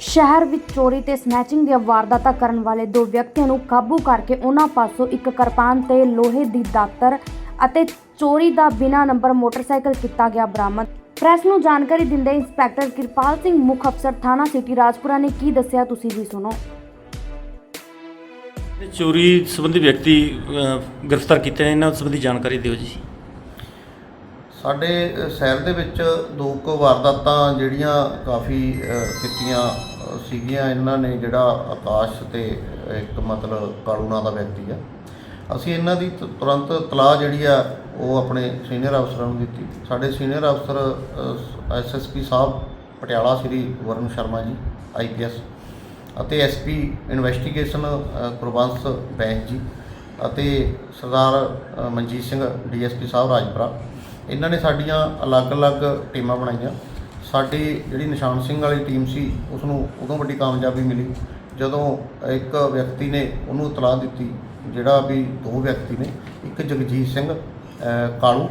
ਸ਼ਹਿਰ ਵਿੱਚ ਚੋਰੀ ਤੇ ਸਨੈਚਿੰਗ ਦੀਆਂ ਵਾਰਦਾਤਾਂ ਕਰਨ ਵਾਲੇ ਦੋ ਵਿਅਕਤੀਆਂ ਨੂੰ ਕਾਬੂ ਕਰਕੇ ਉਹਨਾਂ ਪਾਸੋਂ ਇੱਕ ਕਿਰਪਾਨ ਤੇ ਲੋਹੇ ਦੀ ਦਾਤਰ ਅਤੇ ਚੋਰੀ ਦਾ ਬਿਨਾ ਨੰਬਰ ਮੋਟਰਸਾਈਕਲ ਕੀਤਾ ਗਿਆ ਬਰਾਮਦ। ਪ੍ਰੈਸ ਨੂੰ ਜਾਣਕਾਰੀ ਦਿੰਦੇ ਇੰਸਪੈਕਟਰ ਕਿਰਪਾਲ ਸਿੰਘ ਮੁੱਖ ਅਫਸਰ ਥਾਣਾ ਸਿਟੀ ਰਾਜਪੁਰਾ ਨੇ ਕੀ ਦੱਸਿਆ ਤੁਸੀਂ ਵੀ ਸੁਣੋ। ਚੋਰੀ ਸੰਬੰਧੀ ਵਿਅਕਤੀ ਅ, ਗ੍ਰਿਫਤਾਰ ਕੀਤੇ ਨੇ ਇਹਨਾਂ ਸੰਬੰਧੀ ਜਾਣਕਾਰੀ ਦਿਓ ਜੀ। ਸਾਡੇ ਸ਼ਹਿਰ ਦੇ ਵਿੱਚ ਦੋ ਕੁ ਵਾਰਦਾਤਾਂ ਜਿਹੜੀਆਂ ਕਾਫੀ ਕੀਤੀਆਂ ਸੀਗੀਆਂ। ਇਹਨਾਂ ਨੇ ਜਿਹੜਾ ਆਕਾਸ਼ ਤੇ ਇੱਕ ਮਤਲਬ ਕਾਲੂ ਨਾਂ ਦਾ ਵਿਅਕਤੀ ਆ। ਅਸੀਂ ਇਹਨਾਂ ਦੀ ਤੁਰੰਤ ਤਲਾਹ ਜਿਹੜੀ ਆ, ਉਹ ਆਪਣੇ ਸੀਨੀਅਰ ਅਫਸਰਾਂ ਨੂੰ ਦਿੱਤੀ। ਸਾਡੇ ਸੀਨੀਅਰ ਅਫਸਰ ਐਸਐਸਪੀ ਸਾਹਿਬ ਪਟਿਆਲਾ ਸ੍ਰੀ ਵਰਨ ਸ਼ਰਮਾ ਜੀ ਆਈਪੀਐਸ ਅਤੇ ਐਸਪੀ ਇਨਵੈਸਟੀਗੇਸ਼ਨ ਗੁਰਬੰਸ ਬੈਂਸ ਜੀ ਅਤੇ ਸਰਦਾਰ ਮਨਜੀਤ ਸਿੰਘ ਡੀਐਸਪੀ ਸਾਹਿਬ ਰਾਜਪੁਰਾ। ਇਹਨਾਂ ਨੇ ਸਾਡੀਆਂ ਅਲੱਗ-ਅਲੱਗ ਟੀਮਾਂ ਬਣਾਈਆਂ। ਸਾਡੀ ਜਿਹੜੀ ਨਿਸ਼ਾਨ ਸਿੰਘ ਵਾਲੀ ਟੀਮ ਸੀ ਉਸ ਨੂੰ ਉਦੋਂ ਵੱਡੀ ਕਾਮਯਾਬੀ ਮਿਲੀ, ਜਦੋਂ ਇੱਕ ਵਿਅਕਤੀ ਨੇ ਉਹਨੂੰ ਇਤਲਾਹ ਦਿੱਤੀ, ਜਿਹੜਾ ਵੀ ਦੋ ਵਿਅਕਤੀ ਨੇ, ਇੱਕ ਜਗਜੀਤ ਸਿੰਘ ਕਾਲੂ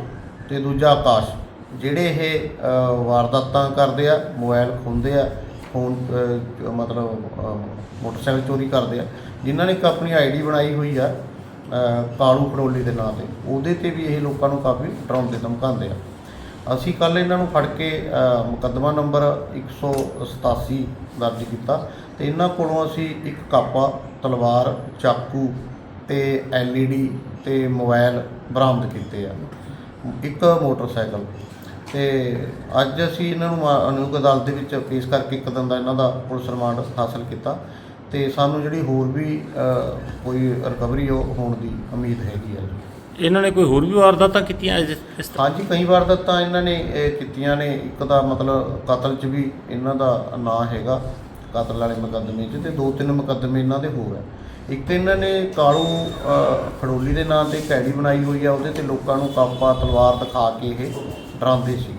ਤੇ ਦੂਜਾ ਆਕਾਸ਼। ਜਿਹੜੇ ਇਹ ਵਾਰਦਾਤਾਂ ਕਰਦੇ ਆ, ਮੋਬਾਈਲ ਖੋਹਦੇ ਆ, ਫੋਨ ਮਤਲਬ ਮੋਟਰਸਾਈਕਲ ਚੋਰੀ ਕਰਦੇ ਆ, ਜਿਨ੍ਹਾਂ ਨੇ ਇੱਕ ਆਪਣੀ ਆਈਡੀ ਬਣਾਈ ਹੋਈ ਆ ਕਾਲੂ ਖੜੋਲੀ ਦੇ ਨਾਂ ਤੇ। ਉਹਦੇ ਤੇ ਵੀ ਇਹ ਲੋਕਾਂ ਨੂੰ ਕਾਫੀ ਡਰਾਉਂਦੇ ਧਮਕਾਉਂਦੇ ਆ। ਅਸੀਂ ਕੱਲ ਇਹਨਾਂ ਨੂੰ ਫੜ ਕੇ ਮੁਕੱਦਮਾ ਨੰਬਰ 187 ਦਰਜ ਕੀਤਾ ਤੇ ਇਹਨਾਂ ਕੋਲੋਂ ਅਸੀਂ ਇੱਕ ਕਾਪਾ, ਤਲਵਾਰ, ਚਾਕੂ ਤੇ ਐਲਈਡੀ ਤੇ ਮੋਬਾਈਲ ਬਰਾਮਦ ਕੀਤੇ ਆ। ਇੱਕ ਮੋਟਰਸਾਈਕਲ। ਤੇ ਅੱਜ ਅਸੀਂ ਇਹਨਾਂ ਨੂੰ ਮਾ- ਅਦਾਲਤ ਦੇ ਵਿੱਚ ਪੇਸ਼ ਕਰਕੇ ਇੱਕ ਦਿਨ ਦਾ ਇਹਨਾਂ ਦਾ ਪੁਲਿਸ ਰਿਮਾਂਡ ਹਾਸਲ ਕੀਤਾ। ਤੇ ਸਾਨੂੰ ਜਿਹੜੀ ਹੋਰ ਵੀ ਅ, ਕੋਈ ਰਿਕਵਰੀ ਹੋਣ ਦੀ ਉਮੀਦ ਹੈਗੀ ਹੈ ਜੀ ਇਹਨਾਂ ਨੇ ਕੋਈ ਹੋਰ ਵੀ ਵਾਰਦਾਤਾਂ ਕੀਤੀਆਂ ਇਸ ਇਸ ਤਰ੍ਹਾਂ? ਹਾਂਜੀ ਕਈ ਵਾਰ ਤਾਂ ਇਹਨਾਂ ਨੇ ਇਹ ਕੀਤੀਆਂ ਨੇ। ਇੱਕ ਦਾ ਮਤਲਬ ਕਤਲ 'ਚ ਵੀ ਇਹਨਾਂ ਦਾ ਨਾਂ ਹੈਗਾ ਕਤਲ ਵਾਲੇ ਮੁਕੱਦਮੇ 'ਚ ਤੇ ਦੋ ਤਿੰਨ ਮੁਕੱਦਮੇ ਇਹਨਾਂ ਦੇ ਹੋਰ ਹੈ ਇੱਕ ਇਹਨਾਂ ਨੇ ਕਾਲੂ ਅ, ਖੜੋਲੀ ਦੇ ਨਾਂ ਤੇ ਆਈਡੀ ਬਣਾਈ ਹੋਈ ਆ ਉਹਦੇ ਤੇ ਲੋਕਾਂ ਨੂੰ ਕਾਪਾ ਤਲਵਾਰ ਦਿਖਾ ਕੇ ਇਹ ਡਰਾਉਂਦੇ ਸੀ।